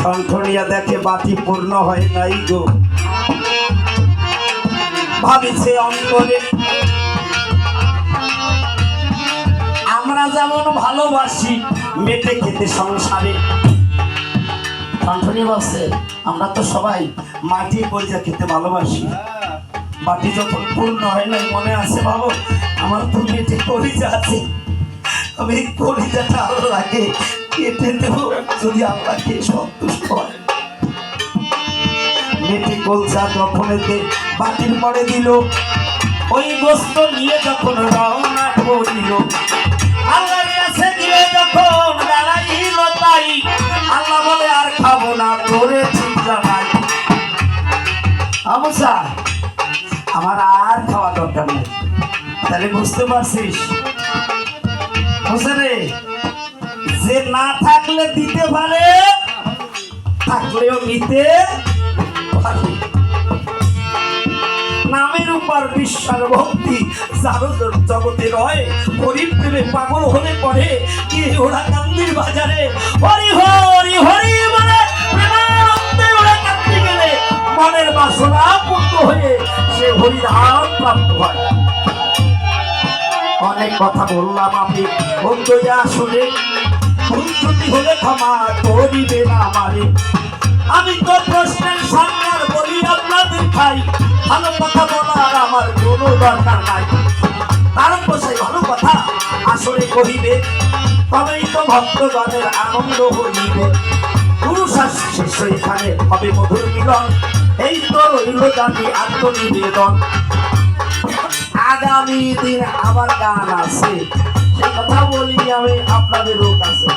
ঠনঠনিয়া দেখে বাতি পূর্ণ হয় নাই গো। ভাবিছে অন্তরে, আমরা যেমন ভালোবাসি মেটে খেতে সংসারে। ঠনঠনি বসে আমরা তো সবাই মাটি পরিচয় খেতে ভালোবাসি। বাটি যখন পূর্ণ হয় নাই, মনে আছে ভাবো আমার তো মেটে কলিজা আছে আমি কলিজাটা আল্লাহকে কেটে দেব যদি আল্লাহকে সন্তুষ্ট হয়। মেটে কলসা যখন বাটির পরে দিল, ওই গোস্ত নিয়ে যখন রওনা করিল আমার আর খাওয়া দরকার নেই। তাহলে বুঝতে পারছিস? বুঝে রে যে না থাকলে দিতে পারে, থাকলেও নিতে পারে। নামের উপর বিশ্বাস ভক্তি যারো জগতে রয় হরির প্রেমে পাগল হলে পড়ে কি ওরা কান্দির বাজারে? হরি হরি হরি বলে মনের বাসনা পূর্ণ হয়ে সে হরিধাম প্রাপ্ত হয়। অনেক কথা বললাম আমি। বন্ধু আসলে ভুল ত্রুটি হলে ক্ষমা করিবে না আমারে। আমি তো প্রশ্নের সংজ্ঞার বলি আপনাদের খাই ভালো কথা বলার আমার কোনো দরকার নাই। কারণ বসে ভালো কথা আসলে কহিবে, তবেই তো ভক্তগণের আনন্দ হইবে। পুরুষ হবে মধুর মিলন। এই তো রইল জানি আত্মনিবেদন। আগামী দিন আবার গান আছে। সেই কথা বলি আমি আপনাদেরও কাছে